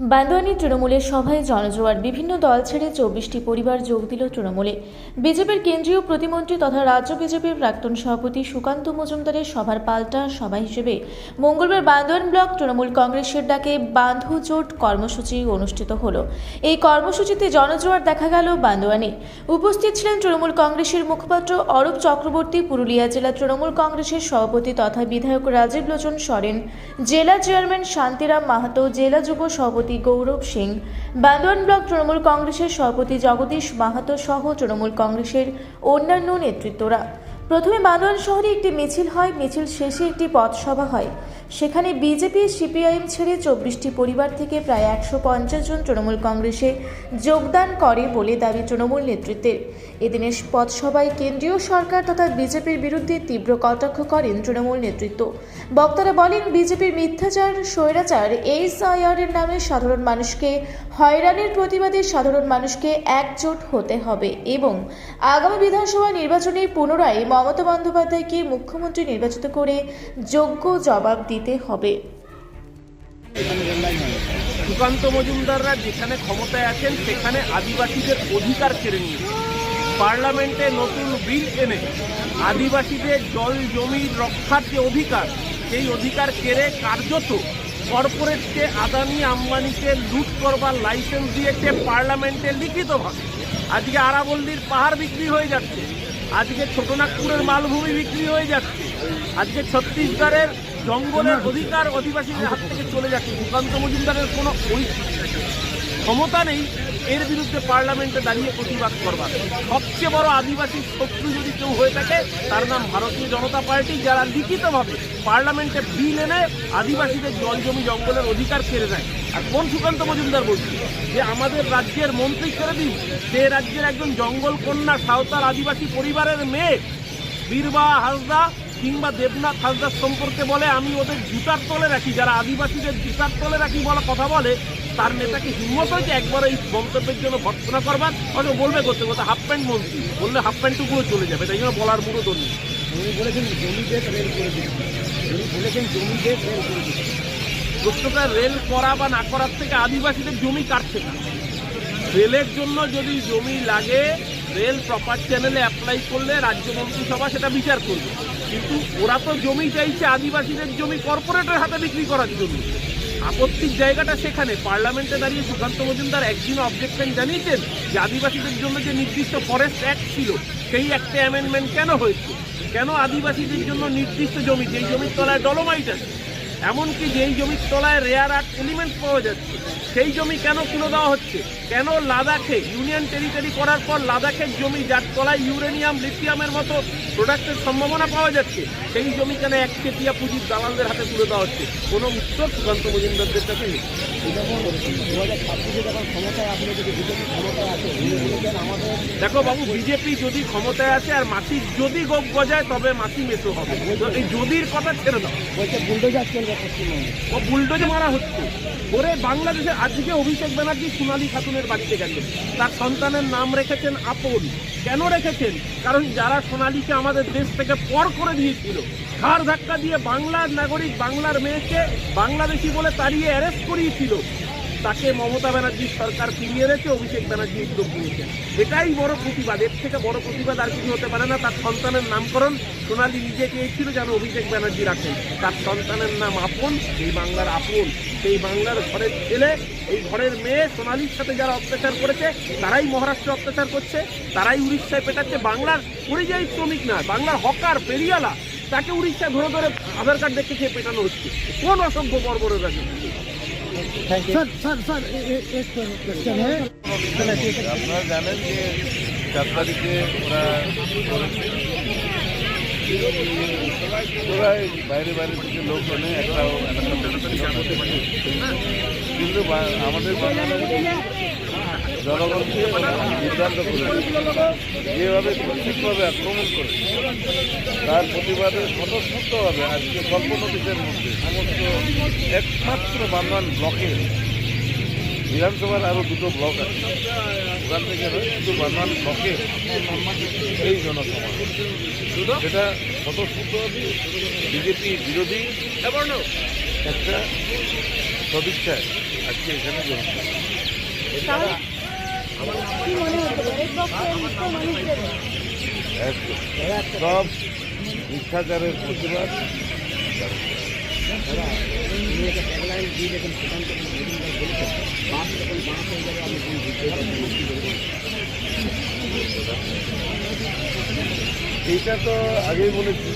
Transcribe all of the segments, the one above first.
বান্দোয়ানি তৃণমূলের সভায় জনজোয়ার। বিভিন্ন দল ছেড়ে চব্বিশটি পরিবার যোগ দিল তৃণমূলে। বিজেপির কেন্দ্রীয় প্রতিমন্ত্রী তথা রাজ্য বিজেপির প্রাক্তন সভাপতি সুকান্ত মজুমদারের সভার পাল্টা সভা হিসেবে মঙ্গলবার বান্দোয়ান ব্লক তৃণমূল কংগ্রেসের ডাকে বান্ধু জোট কর্মসূচি অনুষ্ঠিত হল। এই কর্মসূচিতে জনজোয়ার দেখা গেল বান্দোয়ানে। উপস্থিত ছিলেন তৃণমূল কংগ্রেসের মুখপাত্র অরূপ চক্রবর্তী, পুরুলিয়া জেলা তৃণমূল কংগ্রেসের সভাপতি তথা বিধায়ক রাজীব লোচন সরেন, জেলা চেয়ারম্যান শান্তিরাম মাহাতো, জেলা যুব সভাপতি গৌরব সিং বান্দোয়ান ব্লক তৃণমূল কংগ্রেসের সভাপতি জগদীশ মাহাতো সহ তৃণমূল কংগ্রেসের অন্যান্য নেতৃত্বরা। প্রথমে বান্দোয়ান শহরে একটি মিছিল হয়, মিছিল শেষে একটি পথসভা হয়। সেখানে বিজেপি সিপিআইএম ছেড়ে চব্বিশটি পরিবার থেকে প্রায় একশো পঞ্চাশ জন তৃণমূল কংগ্রেসে যোগদান করে বলে দাবি তৃণমূল নেতৃত্বের। এদিনের পথসভায় কেন্দ্রীয় সরকার তথা বিজেপির বিরুদ্ধে তীব্র কটাক্ষ করেন তৃণমূল নেতৃত্ব। বক্তারা বলেন, বিজেপির মিথ্যাচার, স্বৈরাচার এইচআইআর এর নামে সাধারণ মানুষকে হয়রানির প্রতিবাদে সাধারণ মানুষকে একজোট হতে হবে এবং আগামী বিধানসভা নির্বাচনে পুনরায় মমতা বন্দ্যোপাধ্যায়কে মুখ্যমন্ত্রী নির্বাচিত করে যোগ্য জবাব দিতে হবে। সুকান্ত মজুমদাররা যেখানে ক্ষমতায় আছেন, সেখানে আদিবাসীদের অধিকার কেড়ে নিয়ে পার্লামেন্টে নতুন বিল এনে আদিবাসীদের জল, জমি রক্ষার যে অধিকার, সেই অধিকার কেড়ে কার্যত কর্পোরেটকে আদানি আম্বানিকে লুট করবার লাইসেন্স দিয়েছে পার্লামেন্টে লিখিতভাবে। আজকে আরাবল্লির পাহাড় বিক্রি হয়ে যাচ্ছে, আজকে ছোটনাগপুরের মালভূমি বিক্রি হয়ে যাচ্ছে, আজকে ছত্তিশগড়ের জঙ্গলের অধিকার অধিবাসীদের হাত থেকে চলে যাচ্ছে। সুকান্ত মজুমদারের কোনো ক্ষমতা নেই। এর বিরুদ্ধে পার্লামেন্টে দাঁড়িয়ে প্রতিবাদ করবার। সবচেয়ে বড় আদিবাসী শত্রু যদি কেউ হয়ে থাকে, তার নাম ভারতীয় জনতা পার্টি। যারা লিখিতভাবে পার্লামেন্টে বিল এনে আদিবাসীদের জল জমি জঙ্গলের অধিকার কেড়ে নেয় আর কোন সুকান্ত মজুমদার বলছি? যে আমাদের রাজ্যের মন্ত্রী ছেড়ে দিন। সে রাজ্যের একজন জঙ্গল কন্যা সাঁওতাল আদিবাসী পরিবারের মেয়ে। বীরবা হাসদা কিংবা দেবনাথ হাসদার সম্পর্কে বলে আমি ওদের জুতার তলে রাখি যারা আদিবাসীদের জুতার তলে রাখি বলা কথা বলে তার নেতাকে হিম্মত হয়েছে একবার এই মন্তব্যের জন্য ভর্সনা করবার। হয়তো বলবে করতে করতে হাফ প্যান্ট মন্ত্রী বললে হাফ প্যান্টটুকুও চলে যাবে তাই জন্য বলার দল নেই উনি বলেছেন জমি দেশ রেল করে দিচ্ছি উনি বলেছেন জমি দেশ রেল করে দিচ্ছি প্রশ্নটা রেল করা বা না করার থেকে আদিবাসীদের জমি কাটছে না। রেলের জন্য যদি জমি লাগে রেল প্রপার চ্যানেলে অ্যাপ্লাই করলে রাজ্য মন্ত্রিসভা সেটা বিচার করবে। কিন্তু ওরা তো জমি চাইছে, আদিবাসীদের জমি কর্পোরেটের হাতে বিক্রি করার জন্য। আপত্তির জায়গাটা সেখানে। পার্লামেন্টে দাঁড়িয়ে সুকান্ত মজুমদার একদিন অবজেকশন জানিয়েছেন যে আদিবাসীদের জন্য যে নির্দিষ্ট ফরেস্ট অ্যাক্ট ছিল, সেই একটা অ্যামেন্ডমেন্ট কেন হয়েছে? কেন আদিবাসীদের জন্য নির্দিষ্ট জমি, যেই জমির তলায় ডলোমাইট আছে? এমনকি যেই জমির তলায় রেয়ার আর্ট এলিমেন্ট পাওয়া যাচ্ছে, সেই জমি কেন তুলে দেওয়া হচ্ছে? কেন লাদাখে ইউনিয়ন টেরিটরি করার পর লাদাখের জমি যার তলায় ইউরেনিয়াম, লিথিয়ামের মতো প্রোডাক্টের সম্ভাবনা পাওয়া যাচ্ছে, সেই জমি কেন এক চেটিয়া পুঁজির দালালদের হাতে তুলে দেওয়া হচ্ছে? কোনো উত্তর সুকান্ত মজুমদারদের কাছে নেই। দেখো বাবু, বিজেপি যদি ক্ষমতায় আসে আর মাটি যদি গোপ গজায়, তবে মাটি মেশো হবে। এই যদির কথা ছেড়ে দাও। বুলডোজার ও বুলডোজে মারা হচ্ছে। ওরে বাংলাদেশে আজকে অভিষেক ব্যানার্জি সোনালী খাতুনের বাড়িতে গেছেন। তার সন্তানের নাম রেখেছেন আপন। কেন রেখেছেন? কারণ যারা সোনালীকে আমাদের দেশ থেকে পর করে দিয়েছিল, ঘাড় ধাক্কা দিয়ে বাংলার নাগরিক, বাংলার মেয়েকে বাংলাদেশি বলে তাড়িয়ে অ্যারেস্ট করিয়েছিল তাকে মমতা ব্যানার্জির সরকার ফিরিয়ে রেখে অভিষেক ব্যানার্জি উদ্যোগ নিয়েছেন এটাই বড় প্রতিবাদ, এর থেকে বড় প্রতিবাদ আর কিছু হতে পারে না। তার সন্তানের নামকরণ সোনালী নিজে চেয়েছিল যেন অভিষেক ব্যানার্জি রাখেন। তার সন্তানের নাম আপন, এই বাংলার আপন। সেই বাংলার ঘরের ছেলে, এই ঘরের মেয়ে সোনালীর সাথে যারা অত্যাচার করেছে, তারাই মহারাষ্ট্রে অত্যাচার করছে, তারাই উড়িষ্যায় পেটাচ্ছে। বাংলার পরিযায়ী শ্রমিক না বাংলার হকার পেরিয়ালা তাকে উড়িষ্যায় ধরে ধরে আধার কার্ড দেখে খেয়ে পেটানো হচ্ছে। কোন অসভ্য বর্বরের রাজনীতি? স্যার স্যার স্যার এক কোয়েশ্চেন হ্যাঁ আপনারা জানেন যে চার তারিখে ওরা ওরা বাইরে বাইরে থেকে লোক এনে একটা কিন্তু আমাদের বাংলাদেশ জনগণকে বিভ্রান্ত করে যেভাবে কর্তৃকভাবে আক্রমণ করে তার প্রতিবাদে স্বতঃস্ফূর্তভাবে আজকে স্বল্প নোটিশের মধ্যে সমস্ত একমাত্র বান্ধান ব্লকে বিধানসভার আরও দুটো ব্লক আছে ওখান থেকে শুধু বান্ধান ব্লকে এই জনসভা সেটা স্বতঃস্ফূর্তভাবে বিজেপি বিরোধী একটা সদিচ্ছায় আজকে এখানে জড়িত কি মনে হচ্ছে? মানুষদের সব মিথ্যাচারের প্রতিবাদ। এইটা তো আগেই বলেছি।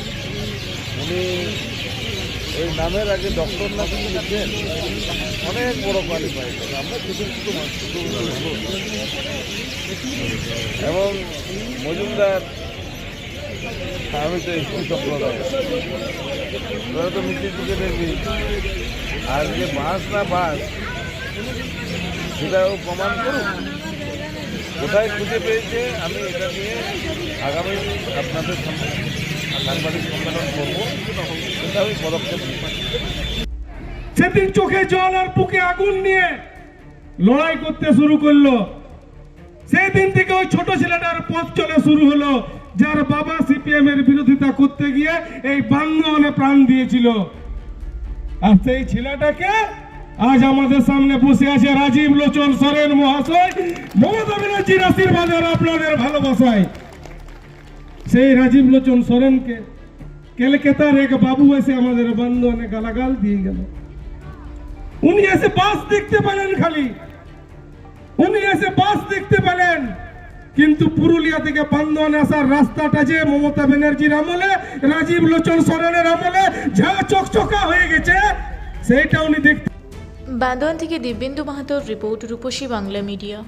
উনি ওই নামের আগে ডক্টর না কিন্তু অনেক বড় পাই আমরা কিছু কিছু মানুষ। এবং মজুমদার আমি তো একটু সম্প্রদায় তো মিষ্টি দিকে দেখবি। আর যে বাস না বাস সেটাও প্রমাণ করুক কোথায় খুঁজে পেয়েছে, আমি এটা নিয়ে আগামী আপনাদের সাংবাদিক সম্মেলন করব। সেটা আমি পদক্ষেপ সেদিন চোখে জল আর বুকে আগুন নিয়ে লড়াই করতে শুরু করল। সেই দিন থেকে ওই ছোট ছেলেটার পথ চলে শুরু হলো, যার বাবা সিপিএম এর বিরোধিতা করতে গিয়ে এই বান্দোলনে প্রাণ দিয়েছিল। আর সেই ছেলেটাকে আজ আমাদের সামনে বসে আছে রাজীব লোচন সরেন মহাশয়, মমতা ব্যানার্জির আশীর্বাদ আর আপনাদের ভালোবাসায়। সেই রাজীব লোচন সরেনকে কেলকাতার এক বাবু এসে আমাদের বান্দোলনে গালাগাল দিয়ে গেল। উনি এসে বাস দেখতে পেলেন খালি। উনি এসে বাস দেখতে পেলেন। কিন্তু পুরুলিয়া থেকে বান্দোয়ান আসার রাস্তাটা যে মমতা ব্যানার্জির আমলে, রাজীব লোচন সরেনের আমলে যা চকচকা হয়ে গেছে, সেইটা উনি দেখতে বান্দোয়ান থেকে দিব্যেন্দু মাহাতোর রিপোর্ট রূপসী বাংলা মিডিয়া।